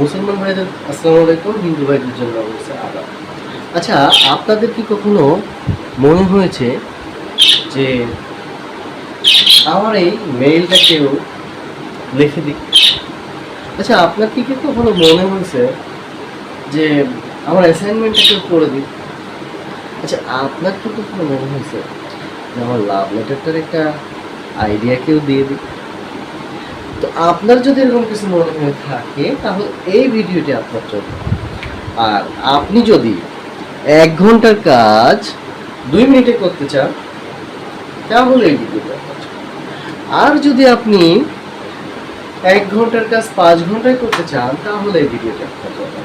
মুসলমান ভাইদের আসসালামু আলাইকুম, হিন্দু ভাইদের জন্য অবশ্য আবার আচ্ছা আপনাদের কি কখনো মনে হয়েছে যে আমার এই মেইলটা কেউ লিখে দিক? আচ্ছা আপনার কি কি কখনো মনে হয়েছে যে আমার অ্যাসাইনমেন্টটা কেউ করে দিক? আচ্ছা আপনার কি কখনো মনে হয়েছে যে আমার লাভ লেটারটার একটা আইডিয়া কেউ দিয়ে দিক? তো আপনার যদি এরকম কিছু মনে হয়ে থাকে, তাহলে এই ভিডিওটি আপনার জন্য। আর আপনি যদি এক ঘণ্টার কাজ দুই মিনিটে করতে চান, তাহলে এই ভিডিওটি আর যদি আপনি এক ঘণ্টার কাজ পাঁচ ঘন্টায় করতে চান, তাহলে এই ভিডিওটি আপনার জন্য।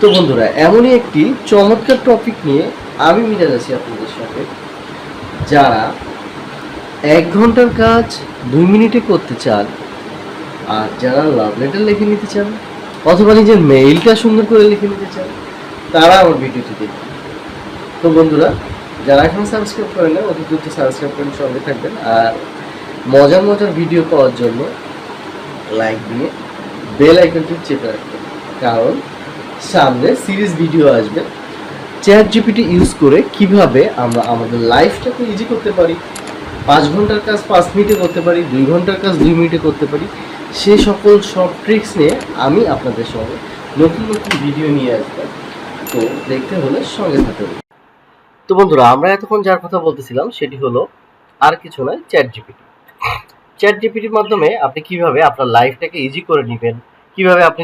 তো বন্ধুরা, এমনই একটি চমৎকার টপিক নিয়ে আমি মিলে যাচ্ছি আপনাদের সাথে, যারা এক ঘণ্টার কাজ দুই মিনিটে করতে চান আর যারা লাভ লেটার লিখে নিতে চান, অথবা নিজের মেইলটা সুন্দর করে লিখে নিতে চান, তারা আমার ভিডিওটি দেখবেন তো বন্ধুরা, যারা এখন সাবস্ক্রাইব করেন না, অতি দ্রুত সাবস্ক্রাইব করেন সঙ্গে থাকবেন। আর মজার মজার ভিডিও পাওয়ার জন্য লাইক দিয়ে বেল আইকনটি চেপে রাখবেন। কারণ সামনে সিরিজ ভিডিও আসবে। চ্যাট জিপিটি ইউজ করে কীভাবে আমরা আমাদের লাইফটাকে ইজি করতে পারি, পাঁচ ঘণ্টার কাজ পাঁচ মিনিটে করতে পারি, দুই ঘণ্টার কাজ দুই মিনিটে করতে পারি সে সকল সব ট্রিক্স নিয়ে আমি আপনাদের সঙ্গে নতুন নতুন ভিডিও নিয়ে আসব। তো দেখতে হলে সঙ্গে থাকতে তো বন্ধুরা, আমরা এতক্ষণ যার কথা বলতেছিলাম সেটি হলো আর কিছু নয় চ্যাট জিপিটি চ্যাট জিপিটির মাধ্যমে আপনি কীভাবে আপনার লাইফটাকে ইজি করে নেবেন, কীভাবে আপনি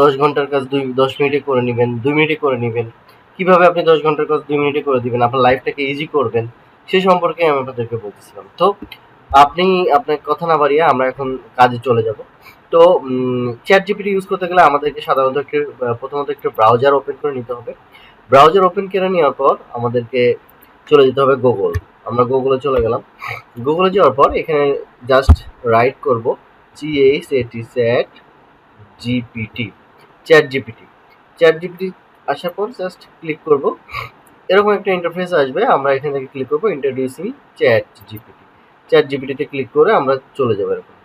দশ ঘণ্টার কাজ দুই, দশ মিনিটে করে নেবেন, দুই মিনিটে করে নেবেন, কীভাবে আপনি দশ ঘণ্টার কাজ দুই মিনিটে করে দিবেন, আপনার লাইফটাকে ইজি করবেন, সে সম্পর্কে আমি আপনাদেরকে বলতেছিলাম। তো আপনি, আপনার কথা না বাড়িয়ে আমরা এখন কাজে চলে যাব। তো চ্যাট জিপিটি ইউজ করতে গেলে আমাদেরকে সাধারণত একটু প্রথমত একটু ব্রাউজার ওপেন করে নিতে হবে। ব্রাউজার ওপেন করে নেওয়ার পর আমাদেরকে চলে যেতে হবে গুগল আমরা গুগলে চলে গেলাম। গুগলে যাওয়ার পর এখানে জাস্ট রাইট করব জিএইচ এটি chat GPT chat GPT chat GPT আসার পর জাস্ট ক্লিক করব। এরকম একটা ইন্টারফেস আসবে। আমরা এখান থেকে ক্লিক করব ইন্ট্রোডিউসিং চ্যাট জিপিটি চ্যাট জিপিটিতে ক্লিক করে আমরা চলে যাব এরকম।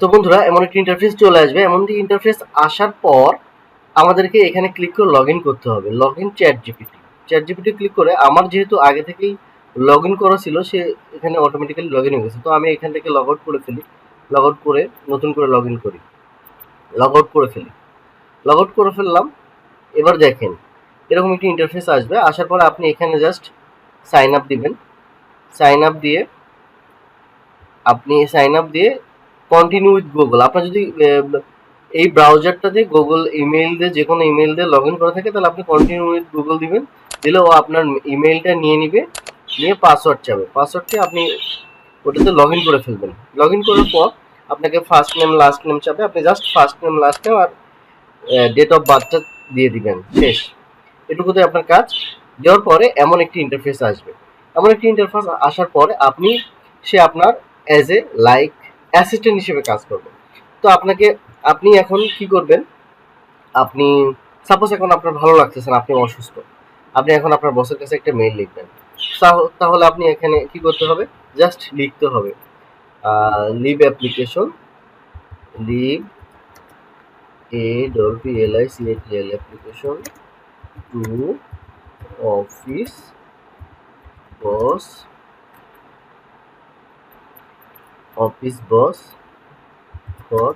তো বন্ধুরা, এমন একটি ইন্টারফেস চলে আসবে। এমন একটি ইন্টারফেস আসার পর আমাদেরকে এখানে ক্লিক করে লগ করতে হবে। Log in chat GPT chat GPT click করে আমার যেহেতু আগে থেকেই লগ ইন করা ছিল, সে এখানে অটোমেটিক্যালি লগ ইন হয়ে গেছে। তো আমি এখান থেকে লগ আউট করে ফেলি। লগ আউট করে নতুন করে লগ ইন করি। লগ আউট করে ফেলি। লগ আউট করে ফেললাম। এবার দেখেন, এরকম একটি ইন্টারফেস আসবে। আসার পরে আপনি এখানে জাস্ট সাইন আপ দিবেন। সাইন আপ দিয়ে, আপনি সাইন আপ দিয়ে কন্টিনিউ উইথ গুগল আপনার যদি এই ব্রাউজারটাতে গুগল ইমেইল দিয়ে, যে কোনো ইমেইল দিয়ে লগ ইন করা থাকে, তাহলে আপনি কন্টিনিউ উইথ গুগল দিবেন। দিলে ও আপনার ইমেইলটা নিয়ে নিবে, নিয়ে পাসওয়ার্ড চাবে। পাসওয়ার্ডটি আপনি ওটাতে লগ ইন করে ফেলবেন। লগ ইন করার পর আপনাকে ফার্স্ট নেম লাস্ট নেম চাবে। আপনি just first name last name R date of বার্থটা দিয়ে দিবেন। শেষ। এটুকুতে আপনার কাজ। দেওয়ার পরে এমন একটি ইন্টারফেস আসবে। এমন একটি ইন্টারফেস আসার পরে আপনি সে আপনার অ্যাজ এ লাইক অ্যাসিস্ট্যান্ট হিসেবে কাজ করবে তো আপনাকে, আপনি এখন কি করবেন? আপনি সাপোজ এখন আপনার ভালো লাগতেছে না, আপনি অসুস্থ। আপনি এখন আপনার বসের কাছে একটা মেইল লিখবেন। তাহ- তাহলে আপনি এখানে কি করতে হবে? জাস্ট লিখতে হবে। Leave application leave a doll P L I C L application to office boss office boss for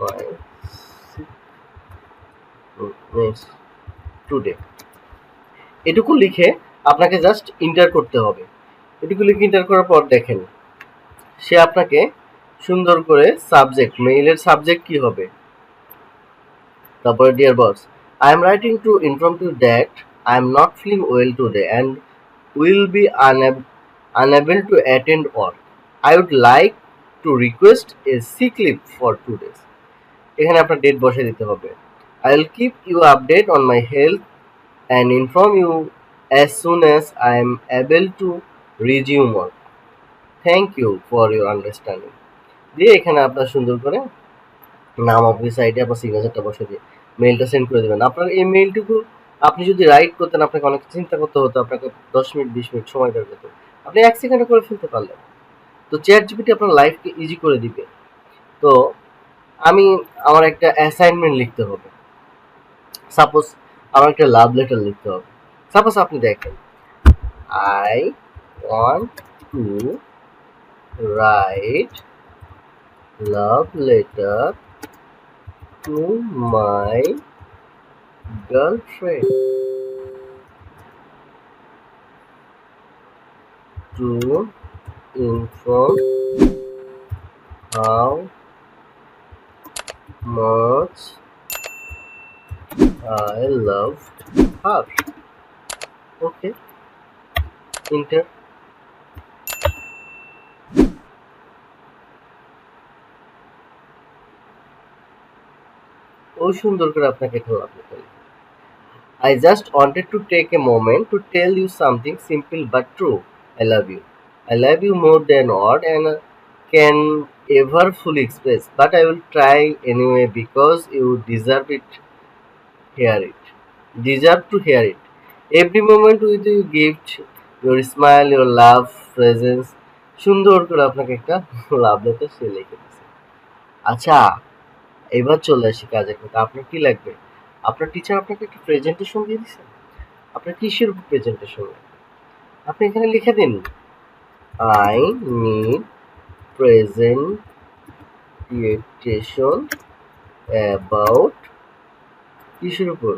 my today এটুকু লিখে আপনাকে জাস্ট ইন্টার করতে হবে। এটুকু লিখে ইন্টার করার পর দেখেন, সে আপনাকে সুন্দর করে সাবজেক্ট মেইলের সাবজেক্ট কি হবে? তারপরে dear boss I am writing to inform to that I am not feeling well today and will be unable to attend work I would like to request a sick leave for two days এখানে আপনার date বসে দিতে হবে। I will keep you update on my health and inform you as soon as I am able to resume work thank you for your understanding দিয়ে এখানে আপনার সুন্দর করে নাম অফিস আইডি আপনার সিগনেচারটা বসে দিয়ে মেইলটা সেন্ড করে দেবেন। আপনার এই মেইলটুকু আপনি যদি রাইড করতেন, আপনাকে অনেক চিন্তা করতে হতো, আপনাকে দশ মিনিট, বিশ মিনিট সময় বের করতে আপনি এক সেকেন্ডে করে ফেলতে পারলেন। তো চ্যাট জিপিটি আপনার লাইফকে ইজি করে দিবে। তো আমি আমার একটা অ্যাসাইনমেন্ট লিখতে হবে। সাপোজ আমার একটা লাভ লেটার লিখতে হবে। সাপোজ আপনি দেখেন I want to write love letter to my girlfriend to inform how much I love her. Okay. Enter. ও সুন্দর করে আপনাকে খেলাপ করি I just wanted to take a moment to tell you something simple but true. I love you. I love you more than what and uh, can ever fully express. But I will try anyway because you deserve it. Hear it. Deserve to hear it. Every moment with you gift, your smile, your love, presence. সুন্দর করে আপনাকে একটা love letter সে লিখে দিচ্ছে আচ্ছা এবার চলে আসি কাজের কথা আপনার কি লাগবে আপনার টিচার আপনাকে একটা প্রেজেন্টেশন দিয়ে দিচ্ছে আপনার কিসের উপর প্রেজেন্টেশন আপনি এখানে লিখে দিন আই নিড প্রেজেন্টেশন অ্যাবাউট কিসের উপর।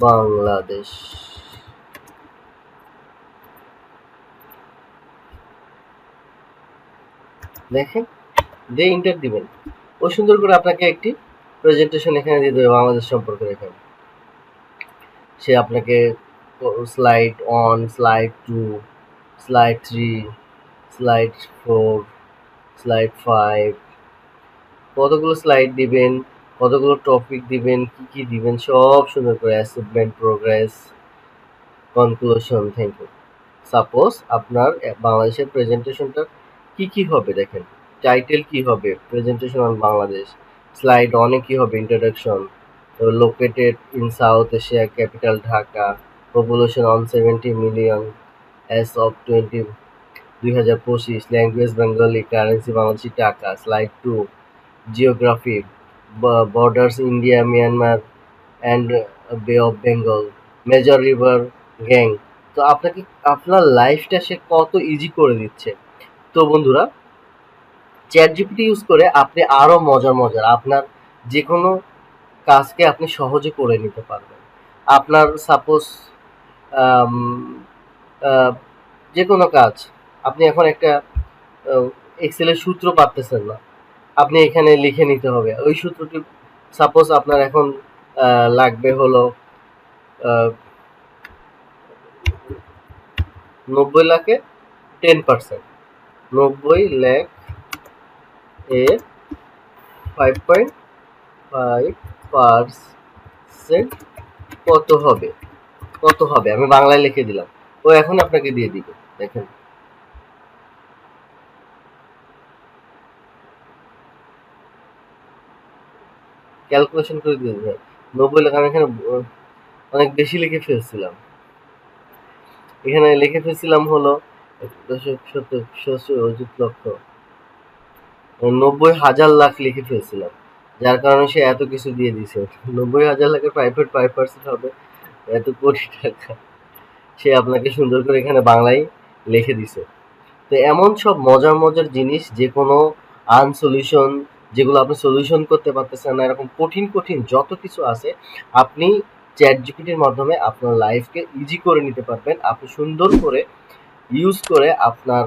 বাংলাদেশ। দেখেন, দিয়ে ইন্টার দিবেন। ও সুন্দর করে আপনাকে একটি প্রেজেন্টেশন এখানে দিয়ে দেবে, বাংলাদেশ সম্পর্কে এখানে সে আপনাকে slide one slide two slide three slide four slide five কতগুলো স্লাইড দিবেন, কতগুলো টপিক দিবেন, কি কি দিবেন, সব সুন্দর করে achievement progress conclusion thank you suppose আপনার বাংলাদেশের প্রেজেন্টেশনটা কি কি হবে দেখেন টাইটেল কি হবে প্রেজেন্টেশন অন বাংলাদেশ স্লাইড অনেক কি হবে introduction located in South Asia capital Dhaka population on seventy million as of twenty দুই হাজার পঁচিশ language Bengali currency Bangladeshi taka slide two geography borders India Myanmar and bay of Bengal major river Ganges তো আপনাকে, আপনার লাইফটা সে কত easy করে দিচ্ছে? তো বন্ধুরা চ্যাট জিপিটি ইউজ করে আপনি আরও মজার মজার আপনার যে কোনো কাজকে আপনি সহজে করে নিতে পারবেন। আপনার সাপোজ যে কোনো কাজ, আপনি এখন একটা এক্সেলের সূত্র পারতেছেন না, আপনি এখানে লিখে নিতে হবে। ওই সূত্রটি সাপোজ আপনার এখন লাগবে হলো নব্বই লাখে টেন পার্সেন্ট নব্বই লাখ এর ফাইভ পয়েন্ট ফাইভ পার্সেন্ট কত হবে? কত হবে? আমি বাংলায় লিখে দিলাম। ও এখন আপনাকে দিয়ে দিবে, দেখেন। ক্যালকুলেশন করে দিয়ে দেবে নব্বই লাখ, আমি এখানে অনেক বেশি লিখে ফেলছিলাম। এখানে লিখে ফেলছিলাম হলো দশক শতক শস্য অযুত লক্ষ নব্বই হাজার লাখ লিখে ফেলছিলাম। যার কারণে সে এত কিছু দিয়ে দিছে। নব্বই হাজার লাখের প্রাইভেট ফাইভ পার্সেন্ট হবে, এত কোটি টাকা। সে আপনাকে সুন্দর করে এখানে বাংলায় লিখে দিছে। তো এমন সব মজার মজার জিনিস, যে কোনো আনসলিউশন যেগুলো আপনি সলিউশন করতে পারতেছেন না, এরকম কঠিন কঠিন যত কিছু আছে, আপনি চ্যাট জিপিটির মাধ্যমে আপনার লাইফকে ইজি করে নিতে পারবেন। আপনি সুন্দর করে ইউজ করে আপনার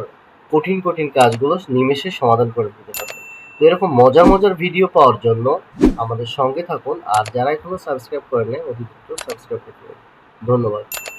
কঠিন কঠিন কাজগুলো নিমেষে সমাধান করে দিতে পারবেন। তো এরকম মজার মজার ভিডিও পাওয়ার জন্য আমাদের সঙ্গে থাকুন। আর যারা এখনও সাবস্ক্রাইব করেন অতি দ্রুত সাবস্ক্রাইব করতে ধন্যবাদ।